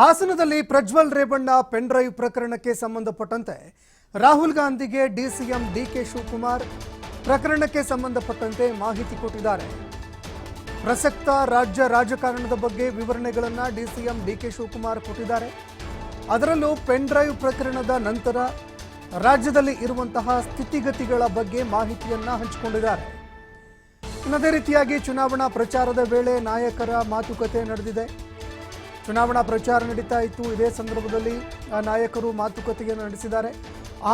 ಹಾಸನದಲ್ಲಿ Prajwal Revanna pen drive ಪ್ರಕರಣಕ್ಕೆ ಸಂಬಂಧಪಟ್ಟಂತೆ ರಾಹುಲ್ ಗಾಂಧಿಗೆ ಡಿಸಿಎಂ ಡಿಕೆ ಶಿವಕುಮಾರ್ ಪ್ರಕರಣಕ್ಕೆ ಸಂಬಂಧಪಟ್ಟಂತೆ ಮಾಹಿತಿ ಕೊಟ್ಟಿದ್ದಾರೆ. ಪ್ರಸಕ್ತ ರಾಜ್ಯ ರಾಜಕಾರಣದ ಬಗ್ಗೆ ವಿವರಣೆಗಳನ್ನು ಡಿಸಿಎಂ ಡಿಕೆ ಶಿವಕುಮಾರ್ ಕೊಟ್ಟಿದ್ದಾರೆ. ಅದರಲ್ಲೂ ಪೆನ್ ಡ್ರೈವ್ ಪ್ರಕರಣದ ನಂತರ ರಾಜ್ಯದಲ್ಲಿ ಇರುವಂತಹ ಸ್ಥಿತಿಗತಿಗಳ ಬಗ್ಗೆ ಮಾಹಿತಿಯನ್ನು ಹಂಚಿಕೊಂಡಿದ್ದಾರೆ. ಅದೇ ರೀತಿಯಾಗಿ ಚುನಾವಣಾ ಪ್ರಚಾರದ ವೇಳೆ ನಾಯಕರ ಮಾತುಕತೆ ನಡೆದಿದೆ. ಚುನಾವಣಾ ಪ್ರಚಾರ ನಡೀತಾ ಇತ್ತು. ಇದೇ ಸಂದರ್ಭದಲ್ಲಿ ಆ ನಾಯಕರು ಮಾತುಕತೆಯನ್ನು ನಡೆಸಿದ್ದಾರೆ.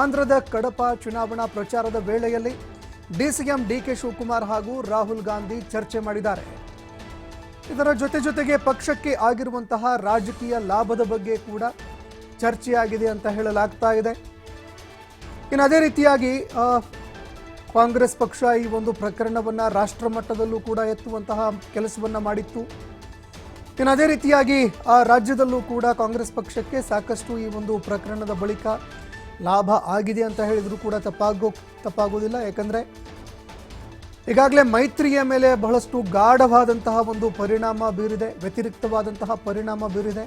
ಆಂಧ್ರದ ಕಡಪ ಚುನಾವಣಾ ಪ್ರಚಾರದ ವೇಳೆಯಲ್ಲಿ ಡಿಸಿಎಂ ಡಿಕೆ ಶಿವಕುಮಾರ್ ಹಾಗೂ ರಾಹುಲ್ ಗಾಂಧಿ ಚರ್ಚೆ ಮಾಡಿದ್ದಾರೆ. ಇದರ ಜೊತೆ ಜೊತೆಗೆ ಪಕ್ಷಕ್ಕೆ ಆಗಿರುವಂತಹ ರಾಜಕೀಯ ಲಾಭದ ಬಗ್ಗೆ ಕೂಡ ಚರ್ಚೆಯಾಗಿದೆ ಅಂತ ಹೇಳಲಾಗ್ತಾ ಇದೆ. ಇನ್ನು ಅದೇ ರೀತಿಯಾಗಿ ಕಾಂಗ್ರೆಸ್ ಪಕ್ಷ ಈ ಒಂದು ಪ್ರಕರಣವನ್ನು ರಾಷ್ಟ್ರ ಮಟ್ಟದಲ್ಲೂ ಕೂಡ ಎತ್ತುವಂತಹ ಕೆಲಸವನ್ನು ಮಾಡಿತ್ತು. ಇನ್ನು ಅದೇ ರೀತಿಯಾಗಿ ಆ ರಾಜ್ಯದಲ್ಲೂ ಕೂಡ ಕಾಂಗ್ರೆಸ್ ಪಕ್ಷಕ್ಕೆ ಸಾಕಷ್ಟು ಈ ಒಂದು ಪ್ರಕರಣದ ಬಳಿಕ ಲಾಭ ಆಗಿದೆ ಅಂತ ಹೇಳಿದರೂ ಕೂಡ ತಪ್ಪಾಗೋ ತಪ್ಪಾಗೋದಿಲ್ಲ. ಯಾಕಂದ್ರೆ ಈಗಾಗಲೇ ಮೈತ್ರಿಯ ಮೇಲೆ ಬಹಳಷ್ಟು ಗಾಢವಾದಂತಹ ಒಂದು ಪರಿಣಾಮ ಬೀರಿದೆ, ವ್ಯತಿರಿಕ್ತವಾದಂತಹ ಪರಿಣಾಮ ಬೀರಿದೆ.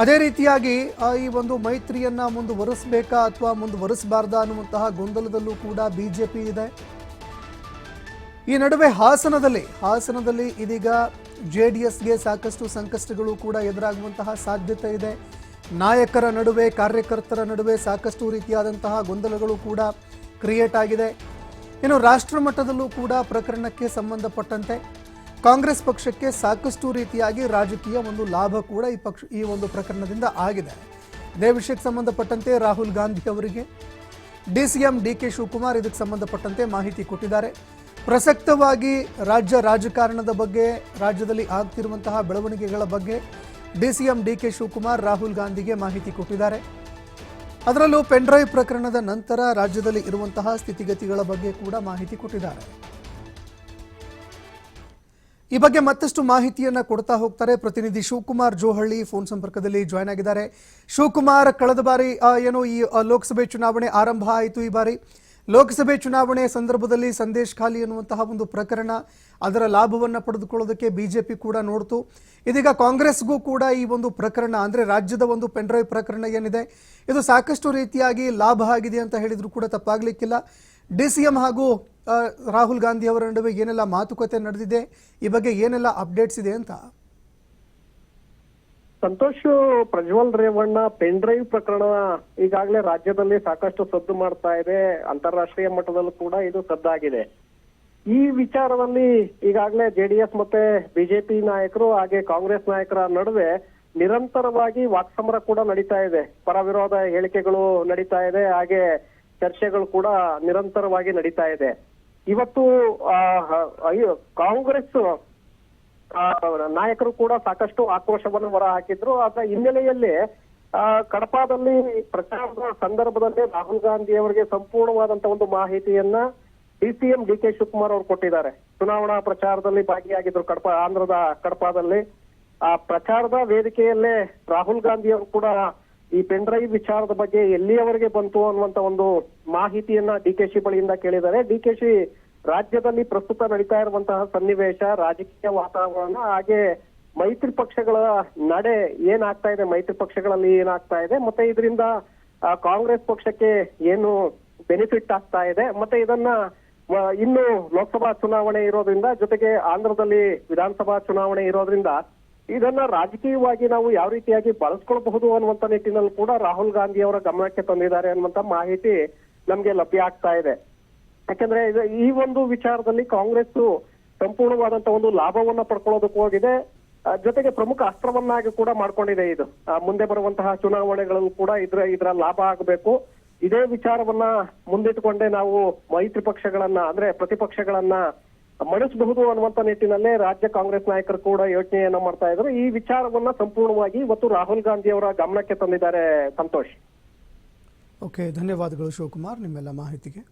ಅದೇ ರೀತಿಯಾಗಿ ಈ ಒಂದು ಮೈತ್ರಿಯನ್ನ ಮುಂದುವರಿಸಬೇಕಾ ಅಥವಾ ಮುಂದುವರಿಸಬಾರ್ದ ಅನ್ನುವಂತಹ ಗೊಂದಲದಲ್ಲೂ ಕೂಡ ಬಿಜೆಪಿ ಇದೆ. ಈ ನಡುವೆ ಹಾಸನದಲ್ಲಿ ಹಾಸನದಲ್ಲಿ ಇದೀಗ ಜೆ ಡಿ ಎಸ್ಗೆ ಸಾಕಷ್ಟು ಸಂಕಷ್ಟಗಳು ಕೂಡ ಎದುರಾಗುವಂತಹ ಸಾಧ್ಯತೆ ಇದೆ. ನಾಯಕರ ನಡುವೆ, ಕಾರ್ಯಕರ್ತರ ನಡುವೆ ಸಾಕಷ್ಟು ರೀತಿಯಾದಂತಹ ಗೊಂದಲಗಳು ಕೂಡ ಕ್ರಿಯೇಟ್ ಆಗಿದೆ. ಇನ್ನು ರಾಷ್ಟ್ರ ಮಟ್ಟದಲ್ಲೂ ಕೂಡ ಪ್ರಕರಣಕ್ಕೆ ಸಂಬಂಧಪಟ್ಟಂತೆ ಕಾಂಗ್ರೆಸ್ ಪಕ್ಷಕ್ಕೆ ಸಾಕಷ್ಟು ರೀತಿಯಾಗಿ ರಾಜಕೀಯ ಒಂದು ಲಾಭ ಕೂಡ ಈ ಪಕ್ಷ, ಈ ಒಂದು ಪ್ರಕರಣದಿಂದ ಆಗಿದೆ. ಇದೇ ವಿಷಯಕ್ಕೆ ಸಂಬಂಧಪಟ್ಟಂತೆ ರಾಹುಲ್ ಗಾಂಧಿ ಅವರಿಗೆ D C M D K Shivakumar ಇದಕ್ಕೆ ಸಂಬಂಧಪಟ್ಟಂತೆ ಮಾಹಿತಿ ಕೊಟ್ಟಿದ್ದಾರೆ. ಪ್ರಸಕ್ತವಾಗಿ ರಾಜ್ಯ ರಾಜಕಾರಣದ ಬಗ್ಗೆ, ರಾಜ್ಯದಲ್ಲಿ ಆಗ್ತಿರುವಂತಹ ಬೆಳವಣಿಗೆಗಳ ಬಗ್ಗೆ DCM D K Shivakumar Rahul ಗಾಂಧಿಗೆ ಮಾಹಿತಿ ಕೊಟ್ಟಿದ್ದಾರೆ. ಅದರಲ್ಲೂ ಪೆನ್ಡ್ರೈವ್ ಪ್ರಕರಣದ ನಂತರ ರಾಜ್ಯದಲ್ಲಿ ಇರುವಂತಹ ಸ್ಥಿತಿಗತಿಗಳ ಬಗ್ಗೆ ಕೂಡ ಮಾಹಿತಿ ಕೊಟ್ಟಿದ್ದಾರೆ. ಈ ಬಗ್ಗೆ ಮತ್ತಷ್ಟು ಮಾಹಿತಿಯನ್ನ ಕೊಡ್ತಾ ಹೋಗ್ತಾರೆ ಪ್ರತಿನಿಧಿ ಶಿವಕುಮಾರ್ ಜೋಹಳ್ಳಿ. ಫೋನ್ ಸಂಪರ್ಕದಲ್ಲಿ ಜಾಯ್ನ್ ಆಗಿದ್ದಾರೆ. ಶಿವಕುಮಾರ್, ಕಳೆದ ಬಾರಿ ಏನು ಈ ಲೋಕಸಭೆ ಚುನಾವಣೆ ಆರಂಭ ಆಯಿತು ಈ ಬಾರಿ. ಲೋಕಸಭೆ ಚುನಾವಣೆ ಸಂದರ್ಭದಲ್ಲಿ ಸಂದೇಶ್ ಖಾಲಿ ಎನ್ನುವಂತಹ ಒಂದು ಪ್ರಕರಣ, ಅದರ ಲಾಭವನ್ನು ಪಡೆದುಕೊಳ್ಳೋದಕ್ಕೆ ಬಿಜೆಪಿ ಕೂಡ ನೋಡ್ತು. ಇದೀಗ ಕಾಂಗ್ರೆಸ್ಗೂ ಕೂಡ ಈ ಒಂದು ಪ್ರಕರಣ, ಅಂದರೆ ರಾಜ್ಯದ ಒಂದು ಪೆನ್ಡ್ರೈವ್ ಪ್ರಕರಣ ಏನಿದೆ, ಇದು ಸಾಕಷ್ಟು ರೀತಿಯಾಗಿ ಲಾಭ ಆಗಿದೆ ಅಂತ ಹೇಳಿದ್ರು ಕೂಡ ತಪ್ಪಾಗಲಿಕ್ಕಿಲ್ಲ. ಡಿ ಸಿ ಎಂ ಹಾಗೂ ರಾಹುಲ್ ಗಾಂಧಿ ಅವರ ನಡುವೆ ಏನೆಲ್ಲ ಮಾತುಕತೆ ನಡೆದಿದೆ, ಈ ಬಗ್ಗೆ ಏನೆಲ್ಲ ಅಪ್ಡೇಟ್ಸ್ ಇದೆ ಅಂತ? ಸಂತೋಷ್, ಪ್ರಜ್ವಲ್ ರೇವಣ್ಣ ಪೆನ್ ಡ್ರೈವ್ ಪ್ರಕರಣ ಈಗಾಗಲೇ ರಾಜ್ಯದಲ್ಲಿ ಸಾಕಷ್ಟು ಸದ್ದು ಮಾಡ್ತಾ ಇದೆ. ಅಂತಾರಾಷ್ಟ್ರೀಯ ಮಟ್ಟದಲ್ಲೂ ಕೂಡ ಇದು ಸದ್ದಾಗಿದೆ. ಈ ವಿಚಾರದಲ್ಲಿ ಈಗಾಗಲೇ ಜೆಡಿಎಸ್ ಮತ್ತೆ ಬಿಜೆಪಿ ನಾಯಕರು ಹಾಗೆ ಕಾಂಗ್ರೆಸ್ ನಾಯಕರ ನಡುವೆ ನಿರಂತರವಾಗಿ ವಾಕ್ಸಮರ ಕೂಡ ನಡೀತಾ ಇದೆ. ಪರ ವಿರೋಧ ಹೇಳಿಕೆಗಳು ನಡೀತಾ ಇದೆ. ಹಾಗೆ ಚರ್ಚೆಗಳು ಕೂಡ ನಿರಂತರವಾಗಿ ನಡೀತಾ ಇದೆ. ಇವತ್ತು ಕಾಂಗ್ರೆಸ್ ನಾಯಕರು ಕೂಡ ಸಾಕಷ್ಟು ಆಕ್ರೋಶವನ್ನು ಹೊರ ಹಾಕಿದ್ರು. ಅದರ ಹಿನ್ನೆಲೆಯಲ್ಲಿ ಆ, ಕಡಪದಲ್ಲಿ ಪ್ರಚಾರದ ಸಂದರ್ಭದಲ್ಲಿ ರಾಹುಲ್ ಗಾಂಧಿ ಅವರಿಗೆ ಸಂಪೂರ್ಣವಾದಂತ ಒಂದು ಮಾಹಿತಿಯನ್ನ ಡಿಸಿಎಂ ಡಿ ಕೆ ಶಿವಕುಮಾರ್ ಅವರು ಕೊಟ್ಟಿದ್ದಾರೆ. ಚುನಾವಣಾ ಪ್ರಚಾರದಲ್ಲಿ ಭಾಗಿಯಾಗಿದ್ರು ಕಡಪ ಆಂಧ್ರದ ಕಡಪಾದಲ್ಲಿ. ಆ ಪ್ರಚಾರದ ವೇದಿಕೆಯಲ್ಲೇ ರಾಹುಲ್ ಗಾಂಧಿ ಅವರು ಕೂಡ ಈ ಪೆನ್ ಡ್ರೈವ್ ವಿಚಾರದ ಬಗ್ಗೆ ಎಲ್ಲಿಯವರೆಗೆ ಬಂತು ಅನ್ನುವಂತ ಒಂದು ಮಾಹಿತಿಯನ್ನ ಡಿ ಕೆ ಶಿ ಬಳಿಯಿಂದ ಕೇಳಿದ್ದಾರೆ. ಡಿ ಕೆ ಶಿ ರಾಜ್ಯದಲ್ಲಿ ಪ್ರಸ್ತುತ ನಡೀತಾ ಇರುವಂತಹ ಸನ್ನಿವೇಶ, ರಾಜಕೀಯ ವಾತಾವರಣ, ಹಾಗೆ ಮೈತ್ರಿ ಪಕ್ಷಗಳ ನಡೆ ಏನಾಗ್ತಾ ಇದೆ, ಮೈತ್ರಿ ಪಕ್ಷಗಳಲ್ಲಿ ಏನಾಗ್ತಾ ಇದೆ, ಮತ್ತೆ ಇದರಿಂದ ಕಾಂಗ್ರೆಸ್ ಪಕ್ಷಕ್ಕೆ ಏನು ಬೆನಿಫಿಟ್ ಆಗ್ತಾ ಇದೆ, ಮತ್ತೆ ಇದನ್ನ ಇನ್ನು ಲೋಕಸಭಾ ಚುನಾವಣೆ ಇರೋದ್ರಿಂದ, ಜೊತೆಗೆ ಆಂಧ್ರದಲ್ಲಿ ವಿಧಾನಸಭಾ ಚುನಾವಣೆ ಇರೋದ್ರಿಂದ, ಇದನ್ನ ರಾಜಕೀಯವಾಗಿ ನಾವು ಯಾವ ರೀತಿಯಾಗಿ ಬಳಸ್ಕೊಳ್ಬಹುದು ಅನ್ನುವಂತ ನಿಟ್ಟಿನಲ್ಲಿ ಕೂಡ ರಾಹುಲ್ ಗಾಂಧಿ ಅವರ ಗಮನಕ್ಕೆ ತಂದಿದ್ದಾರೆ ಅನ್ನುವಂತ ಮಾಹಿತಿ ನಮ್ಗೆ ಲಭ್ಯ ಆಗ್ತಾ ಇದೆ. ಯಾಕಂದ್ರೆ ಈ ಒಂದು ವಿಚಾರದಲ್ಲಿ ಕಾಂಗ್ರೆಸ್ ಸಂಪೂರ್ಣವಾದಂತ ಒಂದು ಲಾಭವನ್ನ ಪಡ್ಕೊಳ್ಳೋದಕ್ಕೆ ಹೋಗಿದೆ. ಜೊತೆಗೆ ಪ್ರಮುಖ ಅಸ್ತ್ರವನ್ನಾಗಿ ಕೂಡ ಮಾಡ್ಕೊಂಡಿದೆ ಇದು. ಮುಂದೆ ಬರುವಂತಹ ಚುನಾವಣೆಗಳಲ್ಲೂ ಕೂಡ ಇದ್ರ ಇದ್ರ ಲಾಭ ಆಗಬೇಕು. ಇದೇ ವಿಚಾರವನ್ನ ಮುಂದಿಟ್ಟುಕೊಂಡೇ ನಾವು ಮೈತ್ರಿ ಪಕ್ಷಗಳನ್ನ, ಅಂದ್ರೆ ಪ್ರತಿಪಕ್ಷಗಳನ್ನ ಮಣಿಸಬಹುದು ಅನ್ನುವಂತ ನಿಟ್ಟಿನಲ್ಲೇ ರಾಜ್ಯ ಕಾಂಗ್ರೆಸ್ ನಾಯಕರು ಕೂಡ ಯೋಚನೆಯನ್ನ ಮಾಡ್ತಾ ಇದ್ರು. ಈ ವಿಚಾರವನ್ನ ಸಂಪೂರ್ಣವಾಗಿ ಇವತ್ತು ರಾಹುಲ್ ಗಾಂಧಿ ಅವರ ಗಮನಕ್ಕೆ ತಂದಿದ್ದಾರೆ ಸಂತೋಷ್. ಓಕೆ, ಧನ್ಯವಾದಗಳು ಶಿವಕುಮಾರ್, ನಿಮ್ಮೆಲ್ಲ ಮಾಹಿತಿಗೆ.